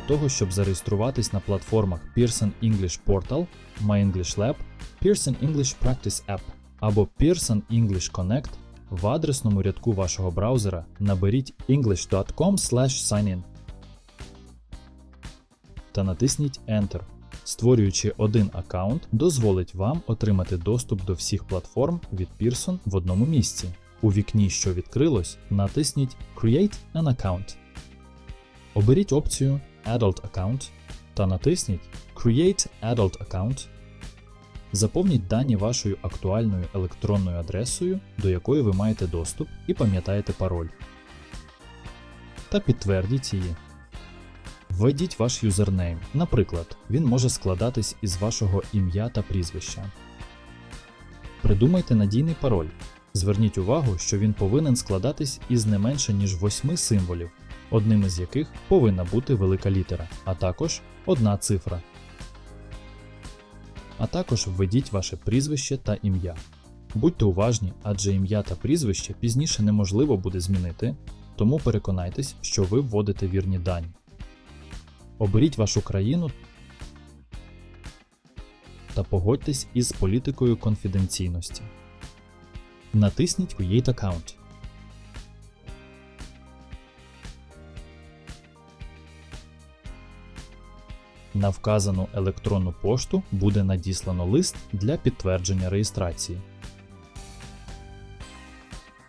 того, щоб зареєструватись на платформах Pearson English Portal, My English Lab, Pearson English Practice App або Pearson English Connect, в адресному рядку вашого браузера наберіть english.com/signin та натисніть Enter. Створюючи один аккаунт, дозволить вам отримати доступ до всіх платформ від Pearson в одному місці. У вікні, що відкрилось, натисніть Create an Account. Оберіть опцію Adult Account та натисніть Create Adult Account. Заповніть дані вашою актуальною електронною адресою, до якої ви маєте доступ, і пам'ятаєте пароль. Та підтвердіть її. Введіть ваш юзернейм. Наприклад, він може складатись із вашого ім'я та прізвища. Придумайте надійний пароль. Зверніть увагу, що він повинен складатись із не менше ніж 8 символів, одним із яких повинна бути велика літера, а також одна цифра. А також введіть ваше прізвище та ім'я. Будьте уважні, адже ім'я та прізвище пізніше неможливо буде змінити, тому переконайтесь, що ви вводите вірні дані. Оберіть вашу країну та погодьтесь із політикою конфіденційності. Натисніть Create Account. На вказану електронну пошту буде надіслано лист для підтвердження реєстрації.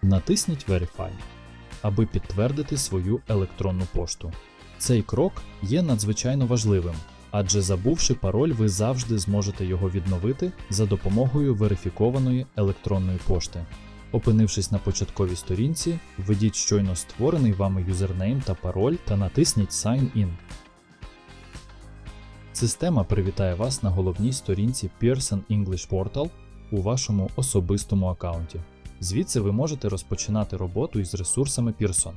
Натисніть Verify, аби підтвердити свою електронну пошту. Цей крок є надзвичайно важливим, адже забувши пароль, ви завжди зможете його відновити за допомогою верифікованої електронної пошти. Опинившись на початковій сторінці, введіть щойно створений вами юзернейм та пароль та натисніть Sign In. Система привітає вас на головній сторінці Pearson English Portal у вашому особистому аккаунті. Звідси ви можете розпочинати роботу із ресурсами Pearson.